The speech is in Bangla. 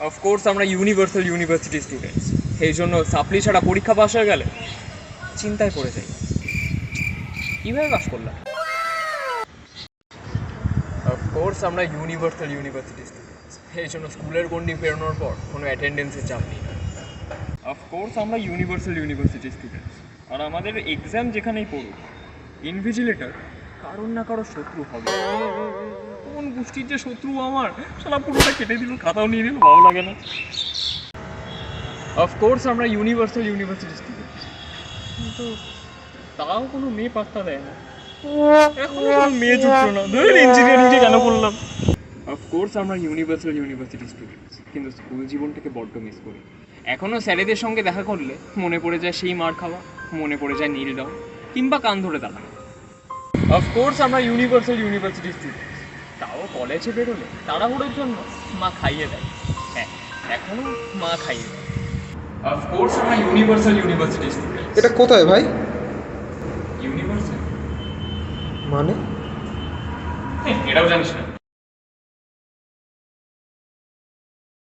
অফকোর্স আমরা ইউনিভার্সাল ইউনিভার্সিটি স্টুডেন্টস সেই জন্য সাপ্লি ছাড়া পরীক্ষা পাস হয়ে গেলে চিন্তায় পড়ে যাই। কীভাবে পাস করলাম? অফকোর্স আমরা ইউনিভার্সাল ইউনিভার্সিটি স্টুডেন্টস সেই জন্য স্কুলের গন্ডি ফেরানোর পর কোনো অ্যাটেন্ডেন্সের চাপ নেই। অফকোর্স আমরা ইউনিভার্সাল ইউনিভার্সিটি স্টুডেন্টস আর আমাদের এক্সাম যেখানেই পড়ুক ইনভিজিলেটর কারোর না কারোর শত্রু হবে। গোষ্ঠীর যে শত্রু আমার সারা পুরোটা কেটে দিল, খাতাও নিয়ে নিল, ভালো লাগে না। অফকোর্স আমরা ইউনিভার্সাল ইউনিভার্সিটি কিন্তু তাও কোনো মেয়ে পাত্তা দেয় না। এখন আমরা কিন্তু স্কুল জীবনটাকে বড্ড মিস করি। এখনও স্যারেদের সঙ্গে দেখা করলে মনে পড়ে যায় সেই মার খাওয়া, মনে পড়ে যায় নীল ডাউন কিংবা কান ধরে দাঁড়ানো। অফকোর্স আমরা ইউনিভার্সাল ইউনিভার্সিটি স্টুডেন্টস তাও কলেজে বেরোলে তাড়াহুড়োর জন্য মা খাইয়ে দেয়। হ্যাঁ এখনও মা খাইয়ে দেয়। অফকোর্স আমরা ইউনিভার্সাল ইউনিভার্সিটি স্টুডেন্ট এটা কোথায় ভাই? ইউনিভার্সাল মানে? এটাও জানিস না।